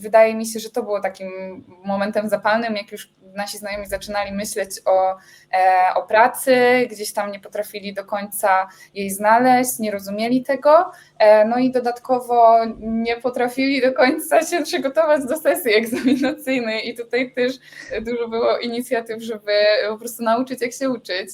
wydaje mi się, że to było takim momentem zapalnym, jak już nasi znajomi zaczynali myśleć o, e, o pracy, gdzieś tam nie potrafili do końca jej znaleźć, nie rozumieli tego, e, no i dodatkowo nie potrafili do końca się przygotować do sesji egzaminacyjnej i tutaj też dużo było inicjatyw, żeby po prostu nauczyć, jak się uczyć.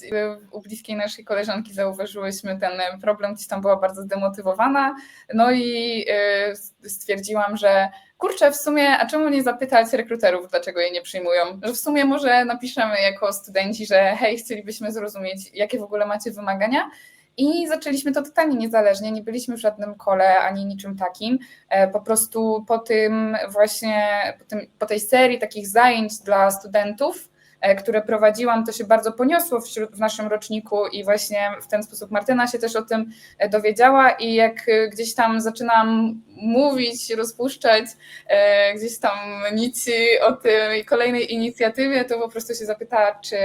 U bliskiej naszej koleżanki zauważyłyśmy ten problem, gdzieś tam była bardzo zdemotywowana, no i y, stwierdziłam, że kurczę, w sumie, a czemu nie zapytać rekruterów, dlaczego jej nie przyjmują? Że w sumie może napiszemy jako studenci, że hej, chcielibyśmy zrozumieć, jakie w ogóle macie wymagania. I zaczęliśmy to totalnie niezależnie, nie byliśmy w żadnym kole ani niczym takim. E, Po prostu po tym właśnie, po, tym, po tej serii takich zajęć dla studentów, które prowadziłam, to się bardzo poniosło wśród, w naszym roczniku i właśnie w ten sposób Martyna się też o tym e, dowiedziała i jak e, gdzieś tam zaczynam mówić, rozpuszczać e, gdzieś tam nici o tej kolejnej inicjatywie, to po prostu się zapytała, czy,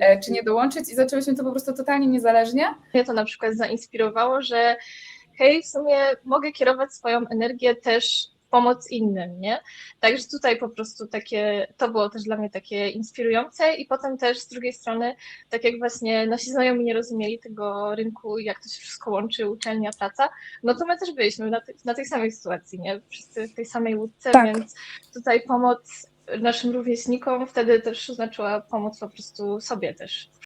e, czy nie dołączyć i zaczęłyśmy to po prostu totalnie niezależnie. mnie to na przykład zainspirowało, że hej, w sumie mogę kierować swoją energię też pomoc innym, nie? Także tutaj po prostu takie, to było też dla mnie takie inspirujące i potem też z drugiej strony, tak jak właśnie nasi znajomi nie rozumieli tego rynku, jak to się wszystko łączy, uczelnia, praca, no to my też byliśmy na, ty, na tej samej sytuacji, nie? Wszyscy w tej samej łódce, Tak. więc tutaj pomoc naszym rówieśnikom wtedy też znaczyła pomoc po prostu sobie też